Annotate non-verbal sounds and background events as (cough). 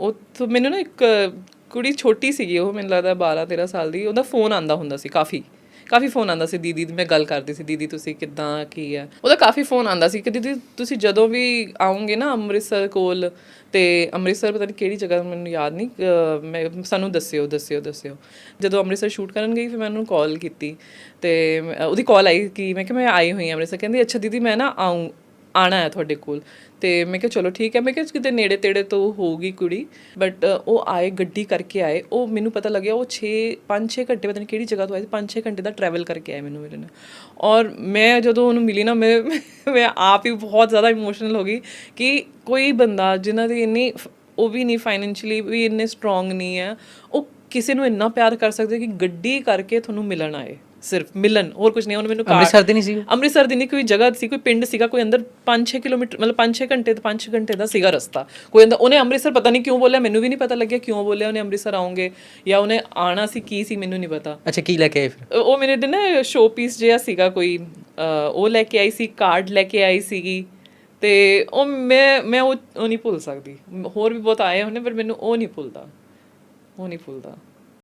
ਉਹ ਤੋਂ ਮੈਨੂੰ ਨਾ ਇੱਕ ਕੁੜੀ ਛੋਟੀ ਸੀਗੀ ਉਹ, ਮੈਨੂੰ ਲੱਗਦਾ 12 13 ਸਾਲ ਦੀ, ਉਹਦਾ ਫੋਨ ਆਂਦਾ ਹੁੰਦਾ ਸੀ ਕਾਫੀ ਕਾਫੀ ਫੋਨ ਆਂਦਾ ਸੀ। ਦੀਦੀ ਦੀ ਮੈਂ ਗੱਲ ਕਰਦੀ ਸੀ, ਦੀਦੀ ਤੁਸੀਂ ਕਿੱਦਾਂ, ਕੀ ਹੈ? ਉਹਦਾ ਕਾਫੀ ਫੋਨ ਆਂਦਾ ਸੀ ਕਿ ਦੀਦੀ ਤੁਸੀਂ ਜਦੋਂ ਵੀ ਆਉਂਗੇ ਨਾ ਅੰਮ੍ਰਿਤਸਰ ਕੋਲ ਤੇ ਅੰਮ੍ਰਿਤਸਰ ਪਤਾ ਨਹੀਂ ਕਿਹੜੀ ਜਗ੍ਹਾ, ਮੈਨੂੰ ਯਾਦ ਨਹੀਂ ਮੈਂ, ਸਾਨੂੰ ਦੱਸਿਓ ਦੱਸਿਓ ਦੱਸਿਓ। ਜਦੋਂ ਅੰਮ੍ਰਿਤਸਰ ਸ਼ੂਟ ਕਰਨ ਗਈ, ਫਿਰ ਮੈਂ ਉਹਨੂੰ ਕਾਲ ਕੀਤੀ ਤੇ ਮੈਂ- ਉਹਦੀ ਕਾਲ ਆਈ ਕਿ ਮੈਂ ਕਿ ਮੈਂ ਆਈ ਹੋਈ ਹਾਂ ਅੰਮ੍ਰਿਤਸਰ। ਕਹਿੰਦੀ, ਅੱਛਾ ਦੀਦੀ, ਮੈਂ ਨਾ ਆਉਂ ਆਣਾ ਹੈ ਤੁਹਾਡੇ ਕੋਲ। ਤੇ ਮੈਂ ਕਿਹਾ, ਚਲੋ ਠੀਕ ਹੈ। ਮੈਂ ਕਿਹਾ, ਕਿਤੇ ਨੇੜੇ ਤੇੜੇ ਤੋਂ ਹੋਊਗੀ ਕੁੜੀ। ਬਟ ਉਹ ਆਏ, ਗੱਡੀ ਕਰਕੇ ਆਏ। ਉਹ ਮੈਨੂੰ ਪਤਾ ਲੱਗਿਆ, ਉਹ 6 5-6 ਘੰਟੇ, ਪਤਾ ਨਹੀਂ ਕਿਹੜੀ ਜਗ੍ਹਾ ਤੋਂ ਆਏ 5-6 ਘੰਟੇ ਦਾ ਟਰੈਵਲ ਕਰਕੇ ਆਏ ਮੈਨੂੰ ਮਿਲਣ ਔਰ ਮੈਂ ਜਦੋਂ ਉਹਨੂੰ ਮਿਲੀ ਨਾ, ਮੈਂ (laughs) ਮੈਂ ਆਪ ਹੀ ਬਹੁਤ ਜ਼ਿਆਦਾ ਇਮੋਸ਼ਨਲ ਹੋ ਗਈ ਕਿ ਕੋਈ ਬੰਦਾ ਜਿਨ੍ਹਾਂ ਦੀ ਇੰਨੀ ਉਹ ਵੀ ਨਹੀਂ ਫਾਈਨੈਂਸ਼ੀਅਲੀ ਵੀ ਇੰਨੇ ਸਟਰੋਂਗ ਨਹੀਂ ਹੈ, ਉਹ ਕਿਸੇ ਨੂੰ ਇੰਨਾ ਪਿਆਰ ਕਰ ਸਕਦੇ ਕਿ ਗੱਡੀ ਕਰਕੇ ਤੁਹਾਨੂੰ ਮਿਲਣ ਆਏ। ਸਿਰਫ ਮਿਲਣ ਹੋਰ ਕੁਝ ਨਹੀਂ ਉਹਨੇ ਮੈਨੂੰ ਅੰਮ੍ਰਿਤਸਰ ਦੀ ਨਹੀਂ ਸੀ ਅੰਮ੍ਰਿਤਸਰ ਦੀ ਨਹੀਂ ਕੋਈ ਜਗ੍ਹਾ ਸੀ ਕੋਈ ਪਿੰਡ ਸੀਗਾ ਕੋਈ ਅੰਦਰ 5-6 ਕਿਲੋਮੀਟਰ ਮਤਲਬ 5-6 ਘੰਟੇ ਤੋਂ 5 ਘੰਟੇ ਦਾ ਸੀਗਾ ਰਸਤਾ। ਕੋਈ ਅੰਦਰ ਉਹਨੇ ਅੰਮ੍ਰਿਤਸਰ ਪਤਾ ਨਹੀਂ ਕਿਉਂ ਬੋਲਿਆ ਮੈਨੂੰ ਵੀ ਨਹੀਂ ਪਤਾ ਲੱਗਿਆ ਕਿਉਂ ਬੋਲਿਆ ਉਹਨੇ ਅੰਮ੍ਰਿਤਸਰ ਆਉਂਗੇ ਜਾਂ ਉਹਨੇ ਆਣਾ ਸੀ ਕੀ ਸੀ ਮੈਨੂੰ ਨਹੀਂ ਪਤਾ। ਅੱਛਾ ਕੀ ਲੈ ਕੇ ਆਏ ਫਿਰ? ਉਹ ਮੇਰੇ ਦੇ ਨਾ ਸ਼ੋ ਪੀਸ ਜਿਹਾ ਸੀਗਾ ਕੋਈ ਉਹ ਲੈ ਕੇ ਆਈ ਸੀ ਕਾਰਡ ਲੈ ਕੇ ਆਈ ਸੀਗੀ ਤੇ ਉਹ ਮੈਂ ਮੈਂ ਉਹ ਉਹ ਨਹੀਂ ਭੁੱਲ ਸਕਦੀ। ਹੋਰ ਵੀ ਬਹੁਤ ਆਏ ਹੋਣੇ ਪਰ ਮੈਨੂੰ ਉਹ ਨਹੀਂ ਭੁੱਲਦਾ। ਉਹ ਨਹੀਂ ਭੁੱਲਦਾ।